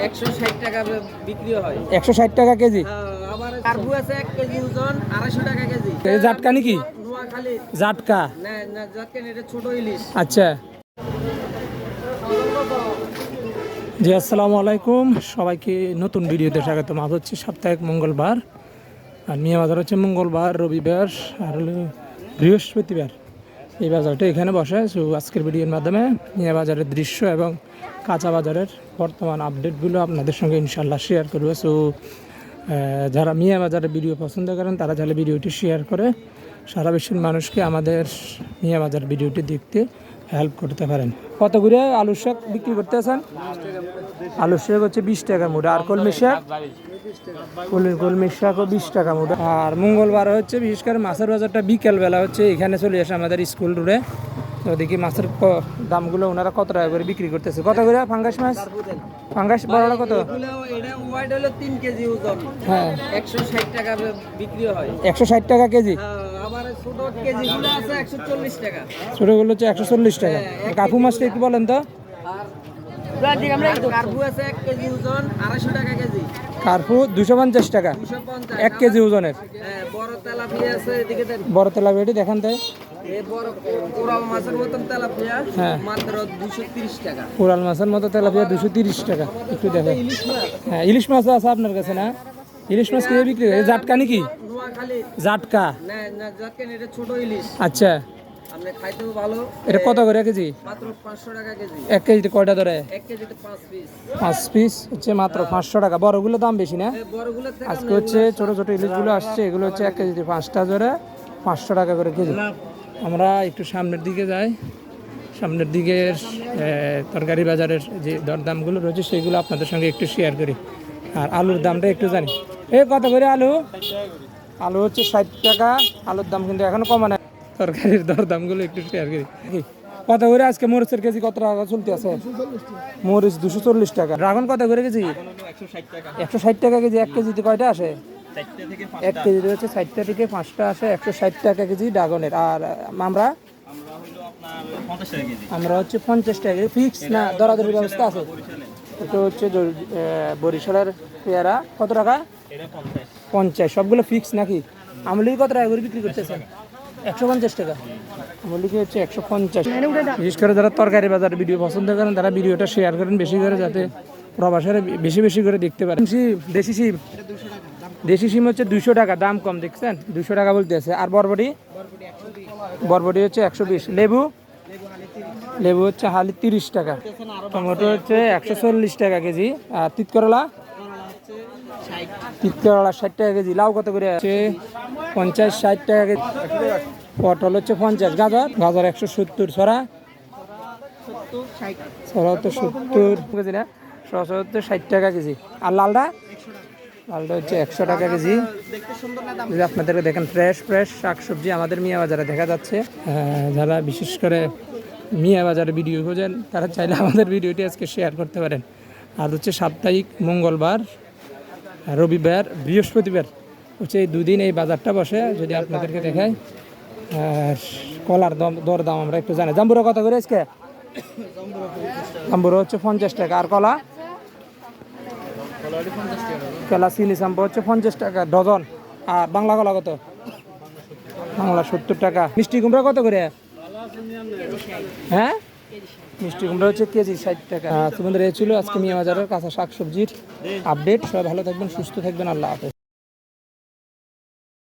একশো ষাট টাকা বে- বিক্রি হয়। একশো ষাট টাকা কেজি? হ্যাঁ, জাটকা নাকি? জাটকা? আচ্ছা। জি আসসালামু আলাইকুম। সবাইকে নতুন ভিডিওতে স্বাগতম। আজ হচ্ছে সাপ্তাহিক মঙ্গলবার। আর মিয়া বাজার হচ্ছে মঙ্গলবার রবিবার আর হলো বৃহস্পতিবার। এই বাজারটা এখানে বসে। সো আজকের ভিডিওর মাধ্যমে মিয়া বাজারের দৃশ্য এবং কাঁচা বাজারের বর্তমান আপডেটগুলো আপনাদের সঙ্গে ইনশাল্লাহ শেয়ার করবে। সো যারা মিয়া বাজারের ভিডিও পছন্দ করেন, তারা চাইলে ভিডিওটি শেয়ার করে সারা বিশ্বের মানুষকে আমাদের মিয়া বাজার ভিডিওটি দেখতে হেল্প করতে পারেন। কত করে আলু শাক বিক্রি করতেছেন? আলু শাক হচ্ছে বিশ টাকা মুঠা। আর কলমি শাক? কলমি শাকও বিশ টাকা মুঠা। আর মঙ্গলবার হচ্ছে বিশেষ করে মাছের বাজারটা বিকেলবেলা হচ্ছে এখানে চলে আসে আমাদের স্কুল রোডে তো দেখি মাছের দামগুলো ওনারা কত টাকা করে বিক্রি করতেছে? কত করে ফাঙ্গাস মাছ? ফাঙ্গাস বড়টা কত? হ্যাঁ। একশো ষাট টাকা বিক্রি হয়। একশো ষাট টাকা কেজি? হ্যাঁ, ছোটোগুলো হচ্ছে একশো চল্লিশ টাকা। কাপু মাছটা একটু বলেন তো। কার্পু দুশো পঞ্চাশ টাকা। এক কেজি ওজনের। হ্যাঁ বড় তেলাপিয়া তেলাপিয়াটি দেখান তাই কোরাল মাছের হ্যাঁ। মাত্র দুশো তিরিশ টাকা। কোরাল মাছের মতো তেলাপিয়া দুশো তিরিশ টাকা একটু দেখেন হ্যাঁ ইলিশ মাছ আছে আপনার কাছে না? ইলিশ মাছ কীভাবে বিক্রি হয়? জাটকা নাকি? জাটকা। না না যাচ্ছেন এটা ছোট ইলিশ। আচ্ছা। আপনি এটা কত করে কেজি? পাঁচশো টাকা কেজি। এক কেজিতে কয়টা ধরে? পাঁচ পিস। হচ্ছে মাত্র পাঁচশো টাকা। বড়গুলো দাম বেশি না? আজকে হচ্ছে ছোট ছোট ইলিশগুলো আসছে এগুলো হচ্ছে এক কেজিতে পাঁচটা ধরে পাঁচশো টাকা করে কেজি। আমরা একটু সামনের দিকে যাই। সামনের দিকের এ, তরকারি বাজারের যে দরদামগুলো রয়েছে সেগুলো আপনাদের সঙ্গে একটু শেয়ার করি। আর আলুর দামটা একটু জানি। এ কত করে আলু? আলু হচ্ছে ষাট টাকা আলুর দাম কিন্তু এখনও কমে না। তরকারির দরদামগুলো একটু শেয়ার করি। কত করে? আজকে মরিচের কেজি কত টাকা চলতে আছে? মরিচ দুশো চল্লিশ টাকা। ড্রাগন কত করে কেজি? একশো ষাট টাকা কেজি এক কেজিতে কয়টা আসে? এক কেজিতে হচ্ছে ষাটটা থেকে পাঁচটা আসে একশো ষাট টাকা কেজি ড্রাগনের। আর আমরা? আমরা হচ্ছে পঞ্চাশ টাকা ফিক্স না দরাদরি ব্যবস্থা আছে? এটা হচ্ছে বরিশালের পেয়ারা। কত টাকা? পঞ্চাশ। সবগুলো ফিক্স নাকি? আমলি কত টাকা করে বিক্রি করতেছেন একশো পঞ্চাশ টাকা। আমলিকে হচ্ছে একশো পঞ্চাশ? বিশেষ করে যারা তরকারি বাজার ভিডিও পছন্দ করেন তারা ভিডিওটা শেয়ার করেন বেশি করে যাতে প্রবাসের বেশি বেশি করে দেখতে শিম, দেশি শিম দেশি শিম হচ্ছে দুশো টাকা দাম কম দেখছেন? দুশো টাকা বলতে আছে। আর বরবটি? বরবটি হচ্ছে একশো বিশ। লেবু? লেবু হচ্ছে হালি তিরিশ টাকা। টমেটো হচ্ছে একশো চল্লিশ টাকা কেজি। আর তিত করলা তিত করলা ষাট টাকা কেজি। লাউ কত করে? আছে পঞ্চাশ ষাট টাকা কেজি। পটল হচ্ছে পঞ্চাশ। গাজর? গাজর একশো সত্তর। ছড়া? ছড়া হচ্ছে সত্তর। কেজি না হচ্ছে ষাট টাকা কেজি। আর লালটা লালটা হচ্ছে একশো টাকা কেজি। যদি আপনাদেরকে দেখেন ফ্রেশ ফ্রেশ শাকসবজি আমাদের মিয়া বাজারে দেখা যাচ্ছে। যারা বিশেষ করে মিয়া বাজারে ভিডিও খোঁজেন, তারা চাইলে আমাদের ভিডিওটি আজকে শেয়ার করতে পারেন। আর হচ্ছে সাপ্তাহিক মঙ্গলবার, রবিবার, বৃহস্পতিবার। হচ্ছে এই দুদিন এই বাজারটা বসে, যদি আপনাদেরকে দেখাই। আর কলার দম দর দাম আমরা একটু জানি। জাম্বুরা কত করে আজকে? জাম্বুরা হচ্ছে পঞ্চাশ টাকা। আর কলা? কলা চিনি চাম্পা হচ্ছে পঞ্চাশ টাকা ডজন। আর বাংলা কলা কত? বাংলা সত্তর টাকা। মিষ্টি কুমড়া কত করে? হ্যাঁ? মিষ্টি কুমড়া হচ্ছে কেজি ষাট টাকা। তোমাদের এ ছিল আজকে মিয়া বাজারের কাঁচা শাকসবজির আপডেট সবাই ভালো থাকবেন, সুস্থ থাকবেন, আল্লাহ হাফেজ।